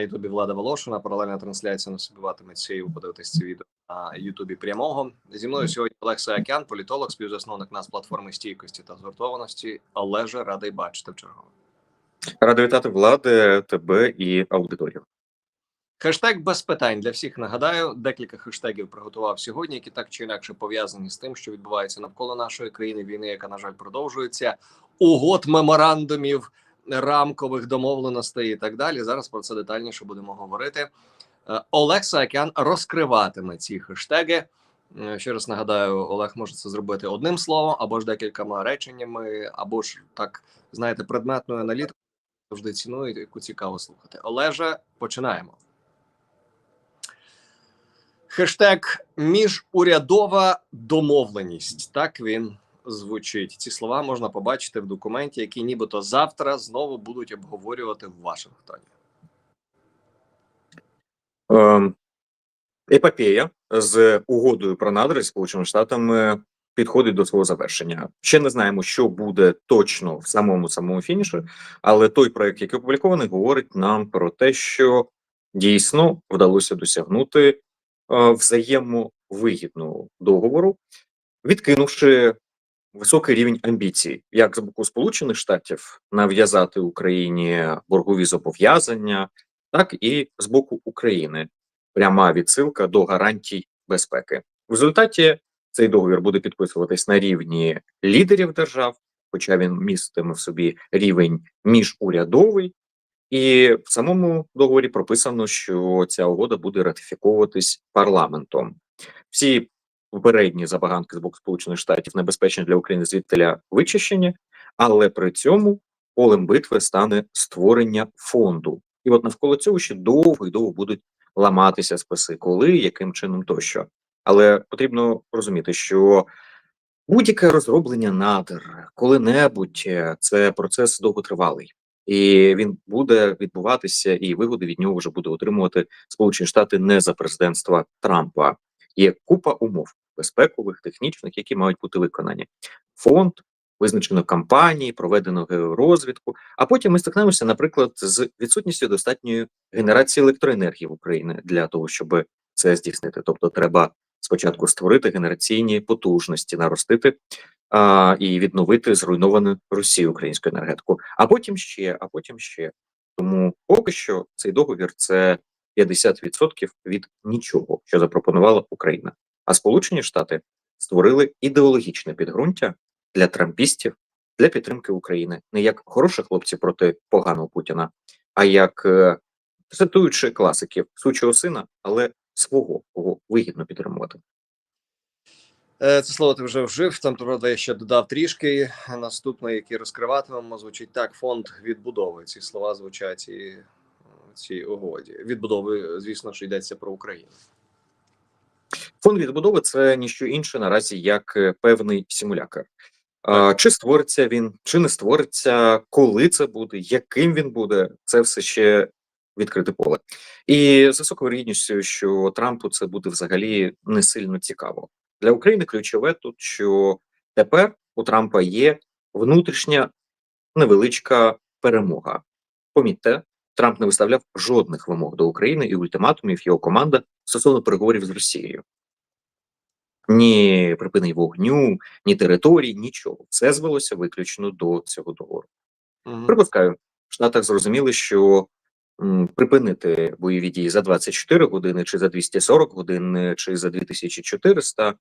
Ютубі Влада Волошина. Паралельна трансляція нас відбуватиметься і ви подивитесь це відео на Ютубі прямого. Зі мною сьогодні Олег Саакян, політолог, співзасновник нас платформи стійкості та згуртованості. Олеже, радий бачити в чергове. Радий вітати влади, тебе і аудиторію. Хештег без питань для всіх. Нагадаю, декілька хештегів приготував сьогодні, які так чи інакше пов'язані з тим, що відбувається навколо нашої країни війни, яка на жаль продовжується. Угод меморандумів, рамкових домовленостей і так далі. Зараз про це детальніше будемо говорити. Е, Олег Саакян розкриватиме ці хештеги. Е, Ще раз нагадаю, Олег може це зробити одним словом, або ж декількома реченнями, або ж так знаєте, предметною аналітикою завжди ціную, яку цікаво слухати. Олеже, починаємо. Хештег міжурядова домовленість. Так він звучить. Ці слова можна побачити в документі, який нібито завтра знову будуть обговорювати в Вашингтоні. Ем, епопея з угодою про надри Сполученими Штатами підходить до свого завершення. Ще не знаємо, що буде точно в самому самому фініші, але той проект, який опублікований, говорить нам про те, що дійсно вдалося досягнути е, взаємовигідного договору, відкинувши високий рівень амбіцій, як з боку Сполучених Штатів нав'язати Україні боргові зобов'язання, так і з боку України пряма відсилка до гарантій безпеки. В результаті цей договір буде підписуватись на рівні лідерів держав, хоча він містиме в собі рівень міжурядовий, і в самому договорі прописано, що ця угода буде ратифіковуватись парламентом. Всі попередні забаганки з боку Сполучених Штатів небезпечні для України звідтиля вичищені, але при цьому полем битви стане створення фонду. І от навколо цього ще довго і довго будуть ламатися списи, коли, яким чином тощо. Але потрібно розуміти, що будь-яке розроблення надр коли-небудь е, це процес довготривалий, і він буде відбуватися, і вигоди від нього вже буде отримувати Сполучені Штати не за президентства Трампа. Є купа умов безпекових, технічних, які мають бути виконані. Фонд визначено кампанії, проведено георозвідку. А потім ми стикнемося, наприклад, з відсутністю достатньої генерації електроенергії в Україні для того, щоб це здійснити. Тобто, треба спочатку створити генераційні потужності, наростити а, і відновити зруйновану Росію українську енергетику. А потім ще, а потім ще. Тому поки що цей договір це 50% від нічого, що запропонувала Україна. А Сполучені Штати створили ідеологічне підґрунтя для трампістів для підтримки України не як хороші хлопці проти поганого Путіна, а як е, цитуючи класиків сучого сина, але свого кого вигідно підтримувати. Е, Це слово ти вже вжив. Там правда я ще додав трішки. Наступне, який розкриватимемо, звучить так: фонд відбудови. Ці слова звучать і цій угоді. Відбудови, звісно, що йдеться про Україну. Фонд відбудови це ніщо інше наразі як е, певний симулятор. Чи створиться він, чи не створиться, коли це буде, яким він буде, це все ще відкрите поле. І з високою вірогідністю, що Трампу це буде взагалі не сильно цікаво. Для України ключове тут, що тепер у Трампа є внутрішня невеличка перемога. Помітьте, Трамп не виставляв жодних вимог до України і ультиматумів його команда стосовно переговорів з Росією. Ні припинення вогню, ні територій, нічого. Все звелося виключно до цього договору. Мгм. Припускаю, в Штатах зрозуміли, що м, припинити бойові дії за 24 години, чи за 240 годин, е, чи за 2400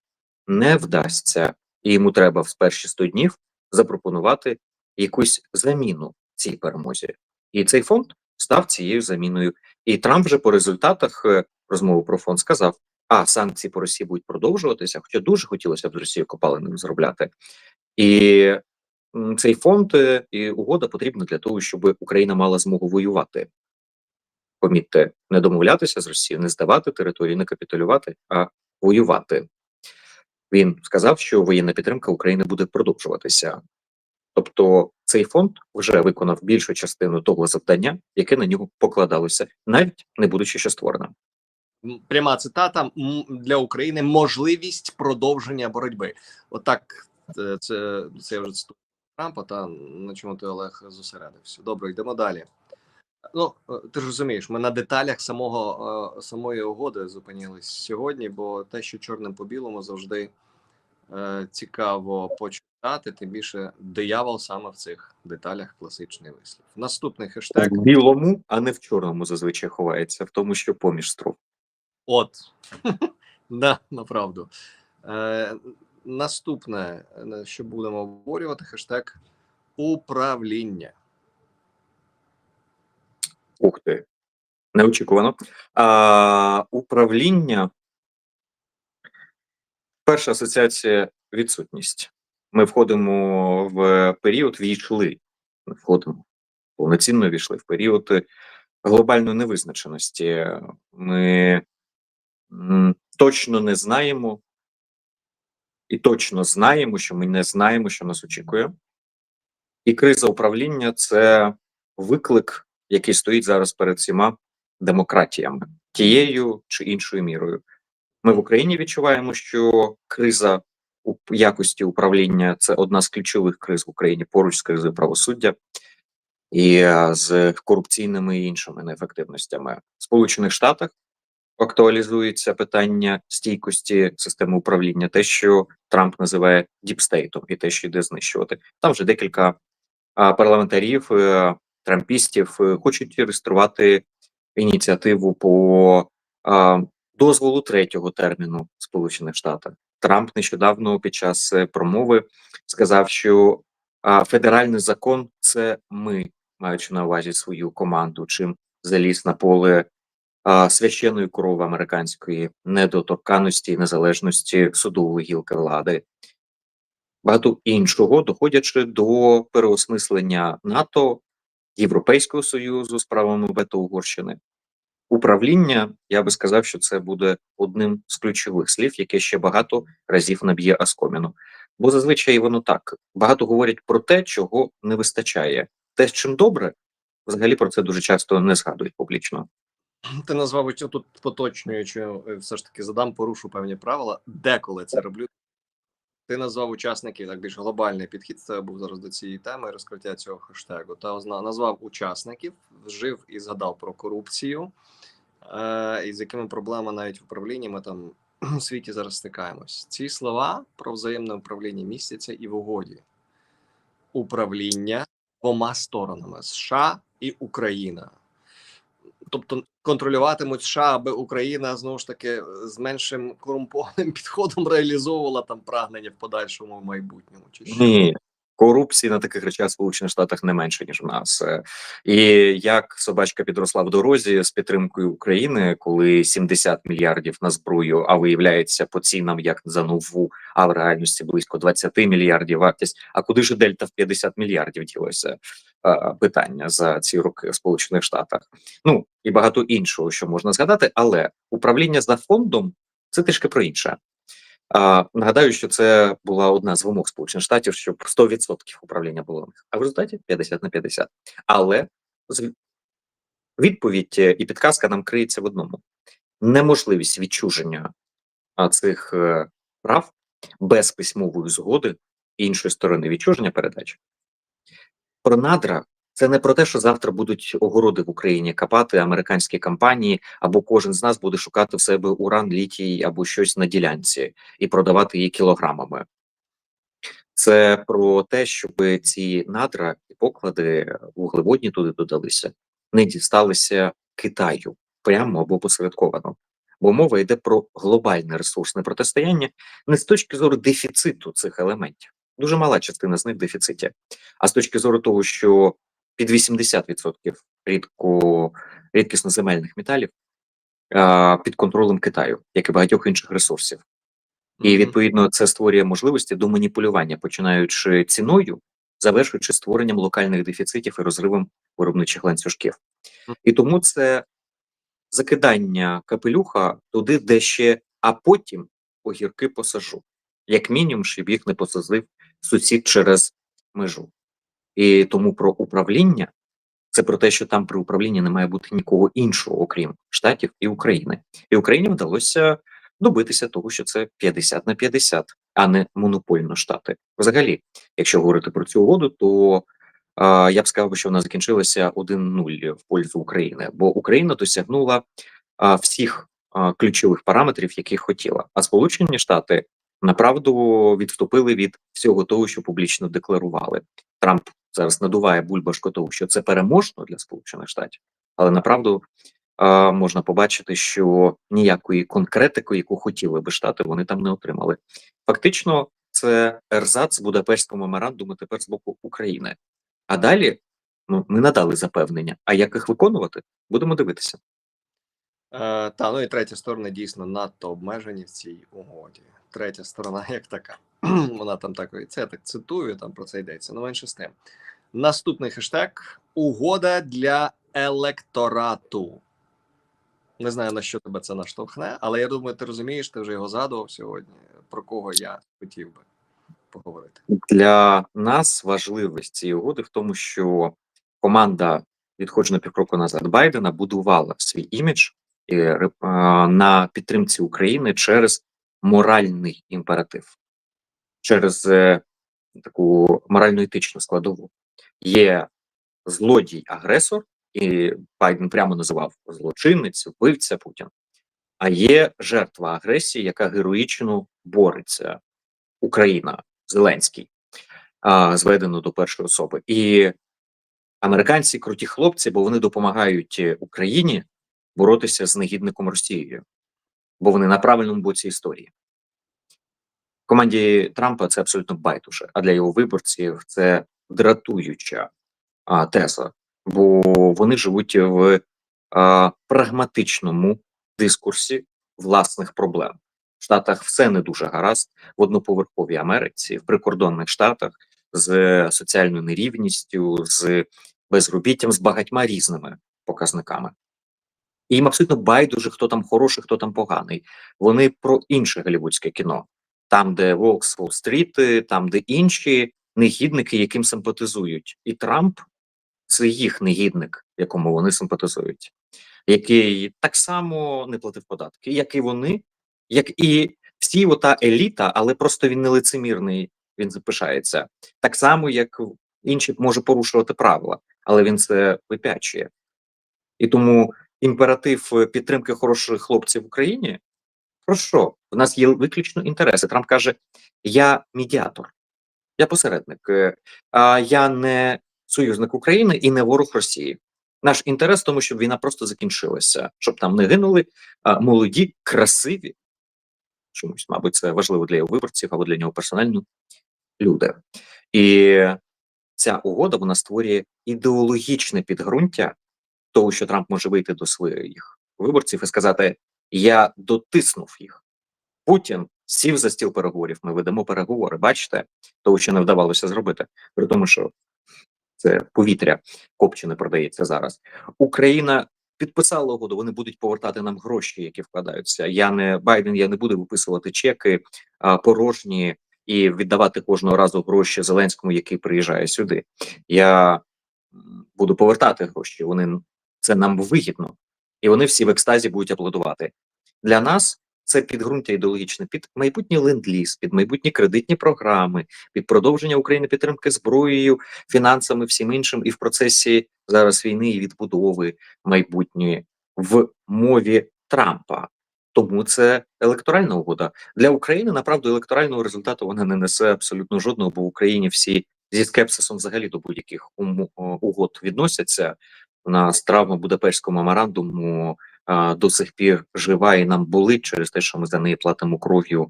не вдасться, і йому треба в перші 100 днів запропонувати якусь заміну цій перемозі. І цей фонд став цією заміною. І Трамп вже по результатах е, розмови про фонд сказав: а санкції по Росії будуть продовжуватися, хоча дуже хотілося б з Росією копалинами зробляти. І цей фонд е, і угода потрібна для того, щоб Україна мала змогу воювати. Помітьте, не домовлятися з Росією, не здавати території, не капітулювати, а воювати. Він сказав, що воєнна підтримка України буде продовжуватися. Тобто цей фонд вже виконав більшу частину того завдання, яке на нього покладалося, навіть не будучи ще створеним. Пряма цитата для України можливість продовження боротьби. Отак, е, це, це я вже цитую Трампа, та на чому ти Олег зосередився. Добре, йдемо далі. Ну е, ти ж розумієш, ми на деталях самого е, самої угоди зупинились сьогодні, бо те, що чорним по білому завжди е, цікаво почитати, тим більше диявол саме в цих деталях класичний вислів. Наступний хештег. В білому, а не в чорному зазвичай ховається, в тому, що поміж стров. От да, направду. Е, наступне, е, що будемо обговорювати, хештег управління. Ух ти. Неочікувано. А, управління. Перша асоціація відсутність. Ми входимо в період, війшли. Ми входимо. Повноцінно війшли в період глобальної невизначеності. Ми точно не знаємо, і точно знаємо, що ми не знаємо, що нас очікує. І криза управління це виклик, який стоїть зараз перед всіма демократіями, тією чи іншою мірою. Ми в Україні відчуваємо, що криза у якості управління це одна з ключових криз в Україні поруч з кризою правосуддя і е, з корупційними і іншими неефективностями. В Сполучених Штатах актуалізується питання стійкості системи управління, те, що Трамп називає діпстейтом, і те, що йде знищувати. Там вже декілька парламентарів, е, трампістів е, хочуть реєструвати ініціативу по дозволу третього терміну Сполучених Штатах. Трамп нещодавно під час е, промови сказав, що федеральний закон це ми, маючи на увазі свою команду, чим заліз на поле священної корови американської недоторканості і незалежності судової гілки влади. Багато іншого, доходячи до переосмислення НАТО, Європейського союзу з правами вето Угорщини. Управління, я би сказав, що це буде одним з ключових слів, яке ще багато разів наб'є оскоміну. Бо зазвичай воно так багато говорять про те, чого не вистачає. Те, з чим добре, взагалі про це дуже часто не згадують публічно. Ти назвав тут поточнюючи, е, все ж таки задам, порушу певні правила. Деколи це роблю. Ти назвав учасників так більш глобальний підхід. Це був зараз до цієї теми розкриття цього хештегу. Та назвав учасників, вжив і згадав про корупцію, е, і з якими проблемами навіть в управлінні ми там у світі зараз стикаємось. Ці слова про взаємне управління містяться і в угоді управління двома сторонами США і Україна. Тобто контролюватимуть США, аби Україна знову ж таки з меншим корумпованим підходом реалізовувала там прагнення в подальшому майбутньому. Чи що? Ні, корупції на таких речах Сполучених Штатах не менше ніж в нас. Е, І як собачка підросла в дорозі з підтримкою України, коли 70 мільярдів на зброю, а виявляється по цінам як за нову, а в реальності близько 20 мільярдів вартість. А куди ж дельта в 50 мільярдів ділося? Е, Питання за ці роки в Сполучених Штатах. Ну і багато іншого, що можна згадати, але управління за фондом це трішки про інше. А, нагадаю, що це була одна з вимог Сполучених Штатів, щоб 100% управління було а в результаті 50 на 50. Але відповідь і підказка нам криється в одному: неможливість відчуження цих е, прав без письмової згоди іншої сторони відчуження передач. Про надра це не про те, що завтра будуть огороди в Україні копати американські компанії, або кожен з нас буде шукати в себе уран, літій або щось на ділянці і продавати її кілограмами. Це про те, щоб ці надра і поклади вуглеводні туди додалися, не дісталися Китаю прямо або посередковано. Бо мова йде про глобальне ресурсне протистояння не з точки зору дефіциту цих елементів. Дуже мала частина з них в дефіциті. А з точки зору того, що під 80% рідко рідкісноземельних металів а, під контролем Китаю, як і багатьох інших ресурсів. І відповідно це створює можливості до маніпулювання, починаючи ціною, завершуючи створенням локальних дефіцитів і розривом виробничих ланцюжків. І тому це закидання капелюха туди, де ще, а потім огірки посажу, як мінімум, щоб їх не посадив сусід через межу. І тому про управління це про те, що там при управлінні не має бути нікого іншого, окрім штатів і України. І Україні вдалося добитися того, що це 50 на 50, а не монопольно штати. Взагалі, якщо говорити про цю угоду, то а, я б сказав, що вона закінчилася 1-0 в пользу України, бо Україна досягнула а, всіх а, ключових параметрів, які хотіла. А Сполучені Штати направду відступили від всього того, що публічно декларували. Трамп зараз надуває бульбашку того, що це переможно для Сполучених Штатів, але направду можна побачити, що ніякої конкретики, яку хотіли би штати, вони там не отримали. Фактично, це ерзац Будапештського меморандуму тепер з боку України. А далі ну, ми надали запевнення. А як їх виконувати, будемо дивитися. Е, та ну і третя сторона дійсно надто обмежені в цій угоді. Третя сторона, як така, вона там так це я так цитую, там про це йдеться. Ну менше з тим. Наступний хештег угода для електорату. Не знаю на що тебе це наштовхне, але я думаю, ти розумієш, ти вже його згадував сьогодні. Про кого я хотів би поговорити. Для нас важливість цієї угоди в тому, що команда відходжу на півкроку назад Байдена будувала свій імідж на підтримці України через моральний імператив, через е, таку морально-етичну складову. Є злодій-агресор, і Байден прямо називав злочинець, вбивця Путін. А є жертва агресії, яка героїчно бореться. Україна, Зеленський, зведено до першої особи. І американці круті хлопці, бо вони допомагають е, Україні боротися з негідником Росією, бо вони на правильному боці історії. Команді Трампа це абсолютно байдуже, а для його виборців це дратуюча а, теза, бо вони живуть в а, прагматичному дискурсі власних проблем. В Штатах все не дуже гаразд в одноповерховій Америці, в прикордонних штатах з соціальною нерівністю, з безробіттям, з багатьма різними показниками. І їм абсолютно байдуже, хто там хороший, хто там поганий. Вони про інше голівудське кіно, там, де Волкс Уолл-стріт, там, де інші негідники, яким симпатизують. І Трамп це їх негідник, якому вони симпатизують, який так само не платив податки, як і вони, як і всі ота еліта, але просто він не лицемірний, він запишається. Так само, як інші може порушувати правила, але він це випячує. І тому імператив е, підтримки хороших хлопців в Україні. Про що? У нас є виключно інтереси. Трамп каже: я медіатор, я посередник, е, а я не союзник України і не ворог Росії. Наш інтерес в тому, щоб війна просто закінчилася, щоб там не гинули а, молоді, красиві. Чомусь, мабуть, це важливо для його виборців або для нього персонально люди. І ця угода вона створює ідеологічне підґрунтя того, що Трамп може вийти до своїх виборців і сказати: Я дотиснув їх. Путін сів за стіл переговорів. Ми ведемо переговори. Бачите, того, що не вдавалося зробити, при тому, що це повітря копчене продається зараз. Україна підписала угоду. Вони будуть повертати нам гроші, які вкладаються. Я не Байден. Я не буду виписувати чеки а, порожні і віддавати кожного разу гроші Зеленському, який приїжджає сюди. Я буду повертати гроші. Вони це нам вигідно, і вони всі в екстазі будуть аплодувати. Для нас це підґрунтя ідеологічне під майбутній ленд-ліз, під майбутні кредитні програми, під продовження України підтримки зброєю, фінансами, всім іншим, і в процесі зараз війни і відбудови майбутньої в мові Трампа. Тому це електоральна угода для України. Направду електорального результату вона не несе абсолютно жодного, бо в Україні всі зі скепсисом взагалі до будь-яких угод відносяться. У нас травма Будапештського меморандуму до сих пір жива і нам болить через те, що ми за неї платимо кров'ю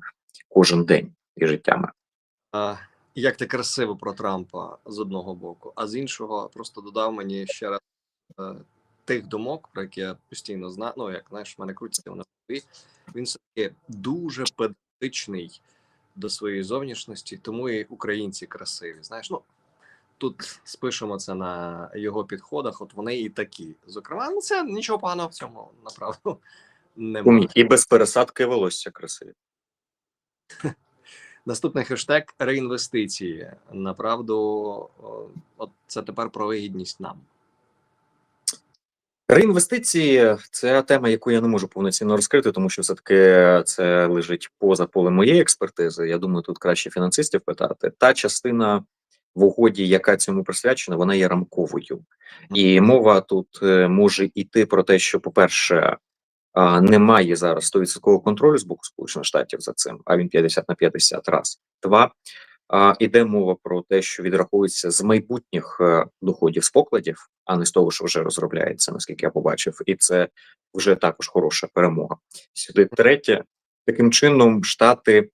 кожен день і життями. А, як ти красиво про Трампа з одного боку, а з іншого просто додав мені ще раз е, тих думок, про які я постійно знаю. Ну, як знаєш, в мене крутиться вона. Він все таки дуже педантичний до своєї зовнішності, тому і українці красиві. Знаєш, ну тут спишемо це на його підходах. От вони і такі. Зокрема, ну це нічого поганого в цьому направду немає. І без пересадки волосся красиві. Наступний хештег реінвестиції. Направду, от це тепер про вигідність нам. Реінвестиції це тема, яку я не можу повноцінно розкрити, тому що все-таки це лежить поза полем моєї експертизи. Я думаю, тут краще фінансистів питати. Та частина в угоді, яка цьому присвячена, вона є рамковою. І мова тут е, може йти про те, що, по-перше, немає зараз 100% контролю з боку Сполучених Штатів за цим, а він 50 на 50 раз. Два іде мова про те, що відраховується з майбутніх е, доходів з покладів, а не з того, що вже розробляється, наскільки я побачив, і це вже також хороша перемога. Сюди третє, таким чином штати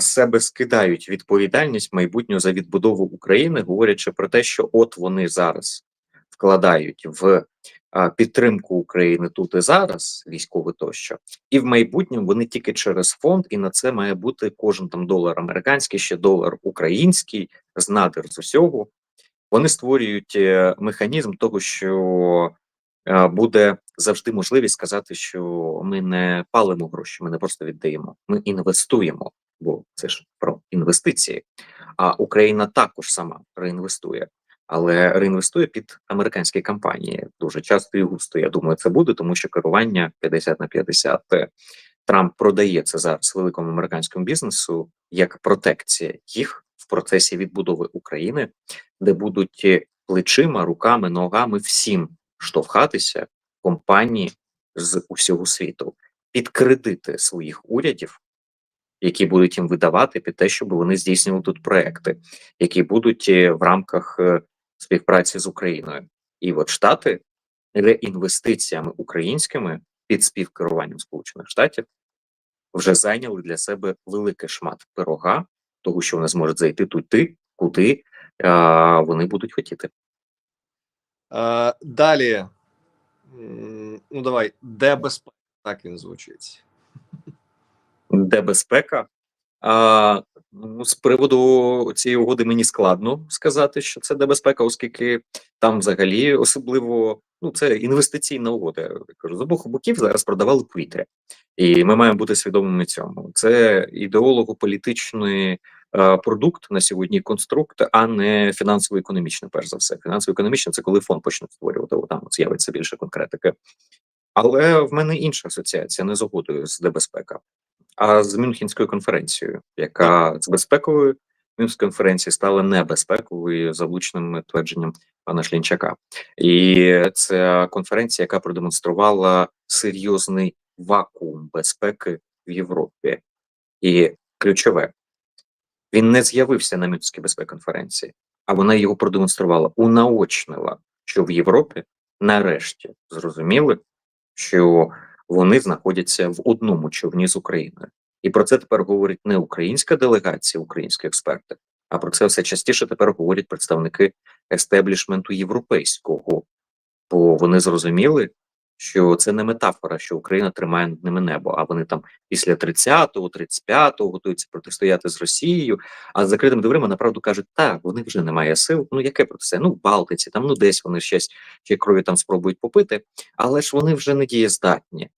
себе скидають відповідальність майбутнього за відбудову України, говорячи про те, що от вони зараз вкладають в підтримку України тут і зараз, військово тощо, і в майбутньому вони тільки через фонд, і на це має бути кожен там долар американський, ще долар український, з надр з усього. Вони створюють е, механізм того, що буде завжди можливість сказати, що ми не палимо гроші, ми не просто віддаємо, ми інвестуємо, бо це ж про інвестиції. А Україна також сама реінвестує, але реінвестує під американські компанії дуже часто і густо. Я думаю, це буде, тому що керування 50 на 50 е, Трамп продає це зараз великому американському бізнесу як протекція їх в процесі відбудови України, де будуть е, плечима, руками, ногами всім штовхатися компанії з усього світу під кредити своїх урядів, які будуть їм видавати під те, щоб вони здійснювали тут проекти, які будуть е, в рамках е, співпраці з Україною. І от штати реінвестиціями українськими під співкеруванням Сполучених Штатів вже зайняли для себе великий шмат пирога, того, що вони зможуть зайти туди, куди а, вони будуть хотіти. Е, далі. Ну, давай, де безпека? Так він звучить. Де безпека? А, ну, з приводу цієї угоди мені складно сказати, що це де безпека, оскільки там взагалі особливо ну це інвестиційна угода. Я кажу, з обох боків зараз продавали повітря, і ми маємо бути свідомими цьому. Це ідеолого-політичний продукт на сьогодні, конструкт, а не фінансово-економічний, перш за все. Фінансово-економічний це коли фонд почне створювати, там з'явиться більше конкретики. Але в мене інша асоціація не з угодою з де безпека а з Мюнхенською конференцією, яка з безпековою Мюнхенської конференції стала небезпековою за влучним твердженням пана Шлінчака, і це конференція, яка продемонструвала серйозний вакуум безпеки в Європі, і ключове він не з'явився на Мюнхенській безпеки конференції, а вона його продемонструвала, унаочнила, що в Європі нарешті зрозуміли, що вони знаходяться в одному човні з Україною, і про це тепер говорить не українська делегація, українські експерти, а про це все частіше тепер говорять представники естеблішменту європейського, бо вони зрозуміли, що це не метафора, що Україна тримає над ними небо. А вони там після 30-го, 35-го готуються протистояти з Росією. А з закритими дверима направду кажуть, так вони вже немає сил. Ну яке протистояння? Ну в Балтиці, там ну десь вони щось ще крові там спробують попити, але ж вони вже не дієздатні.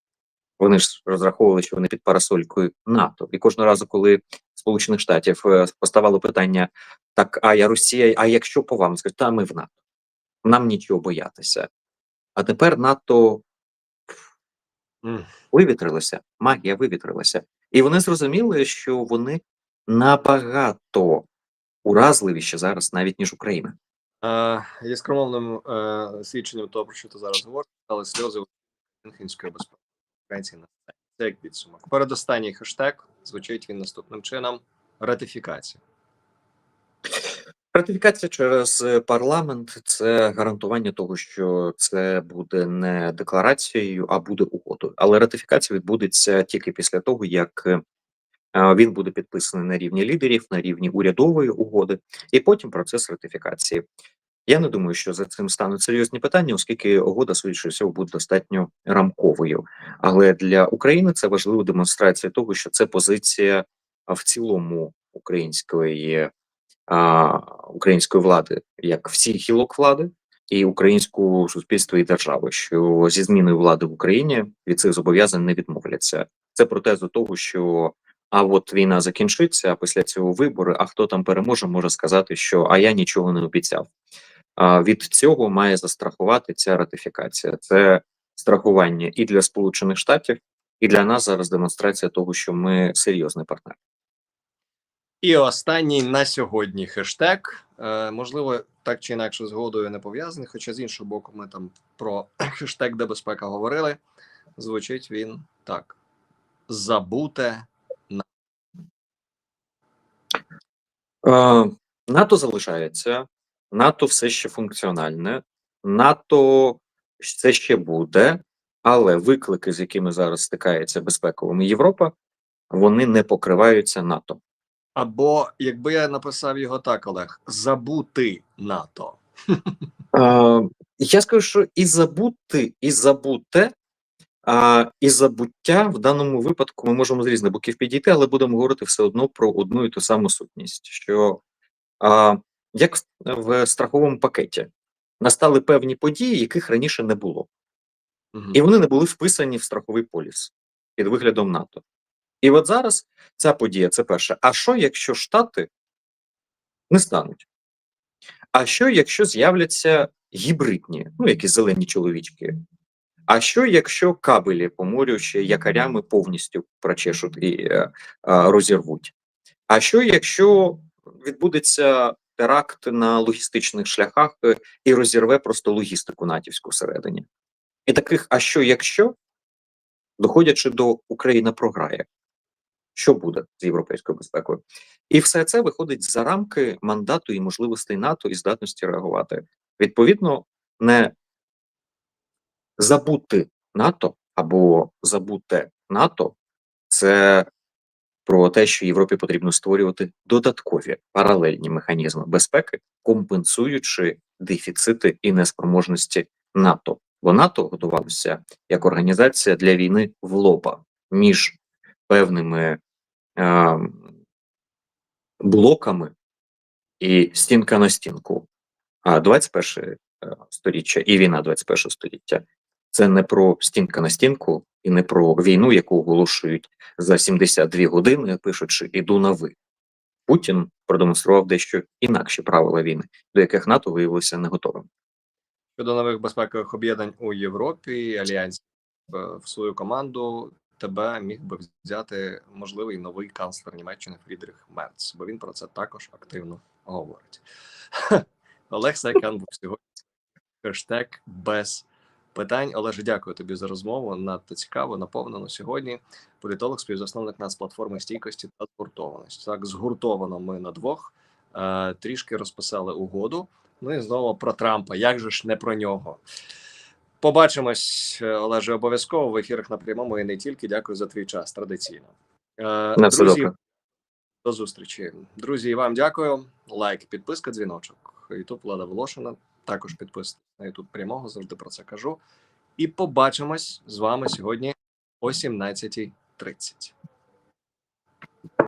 Вони ж розраховували, що вони під парасолькою НАТО. І кожного разу, коли Сполучених Штатів е, поставало питання: так, а я Росія, а якщо по вам скажуть, та ми в НАТО, нам нічого боятися. А тепер НАТО М. вивітрилося, магія вивітрилася, і вони зрозуміли, що вони набагато уразливіші зараз, навіть ніж Україна. Е, Яскромовним е, свідченням того, про що ти зараз говориш, стали сльози Мюнхенської безпеки конференції на. Це як підсумок. Передостанній хештег звучить він наступним чином: ратифікація. Ратифікація через е, парламент це гарантування того, що це буде не декларацією, а буде угодою. Але ратифікація відбудеться тільки після того, як е, він буде підписаний на рівні лідерів, на рівні урядової угоди, і потім процес ратифікації. Я не думаю, що за цим стануть серйозні питання, оскільки угода, судячи всього, буде достатньо рамковою. Але для України це важлива демонстрація того, що це позиція в цілому української а, української влади, як всіх гілок влади, і українського суспільства і держави, що зі зміною влади в Україні від цих зобов'язань не відмовляться. Це про тезу того, що а от війна закінчиться, а після цього вибори. А хто там переможе, може сказати, що а я нічого не обіцяв. А від цього має застрахувати ця ратифікація. Це страхування і для Сполучених Штатів, і для нас зараз демонстрація того, що ми серйозний партнер. І останній на сьогодні хештег. Е, можливо, так чи інакше згодою не пов'язаний, хоча з іншого боку, ми там про хештег де безпека говорили. Звучить він так: забуте Е, НАТО залишається, НАТО все ще функціональне, НАТО все ще буде, але виклики, з якими зараз стикається безпековими Європа, вони не покриваються НАТО. Або якби я написав його так, Олег, забути НАТО. Е, я скажу, що і забути, і забуте, а, і забуття в даному випадку ми можемо з різних боків підійти, але будемо говорити все одно про одну і ту саму сутність. Що а, як в, в страховому пакеті настали певні події, яких раніше не було, Мгм. і вони не були вписані в страховий поліс під виглядом НАТО. І от зараз ця подія це перше. А що, якщо Штати не стануть? А що, якщо з'являться гібридні, ну якісь зелені чоловічки? А що, якщо кабелі по морю ще якорями повністю прочешуть і е, е, розірвуть? А що, якщо відбудеться теракт на логістичних шляхах е, і розірве просто логістику натівську всередині? І таких, а що, якщо, доходячи до Україна програє, що буде з європейською безпекою? І все це виходить за рамки мандату і можливостей НАТО і здатності реагувати. Відповідно, не забути НАТО або забути НАТО це про те, що Європі потрібно створювати додаткові паралельні механізми безпеки, компенсуючи дефіцити і неспроможності НАТО. Бо НАТО готувалося як організація для війни в лоба між певними блоками і стінка на стінку. А 21 е, сторіччя і війна 21 століття це не про стінка на стінку і не про війну, яку оголошують за 72 години, пишучи іду на ви. Путін продемонстрував дещо інакші правила війни, до яких НАТО виявилося не готовим. Щодо нових безпекових об'єднань у Європі, альянс е, в свою команду тебе міг би взяти можливий новий канцлер Німеччини Фрідріх Мерц, бо він про це також активно говорить. Олег Сайкан був сьогодні. Хештег без питань. Олеже, дякую тобі за розмову. Надто цікаво, наповнено сьогодні. Політолог, співзасновник нацплатформи стійкості та згуртованості. Так, згуртовано ми на двох. Е, трішки розписали угоду. Ну і знову про Трампа. Як же ж не про нього? Побачимось, е, Олеже, обов'язково в ефірах на прямому і не тільки. Дякую за твій час традиційно. Е, На все друзі, добре. до зустрічі. Друзі, і вам дякую. Лайк, підписка, дзвіночок. Ютуб Влада Волошина. Також підписуйтесь на Ютуб прямого, завжди про це кажу. І побачимось з вами сьогодні о 17.30.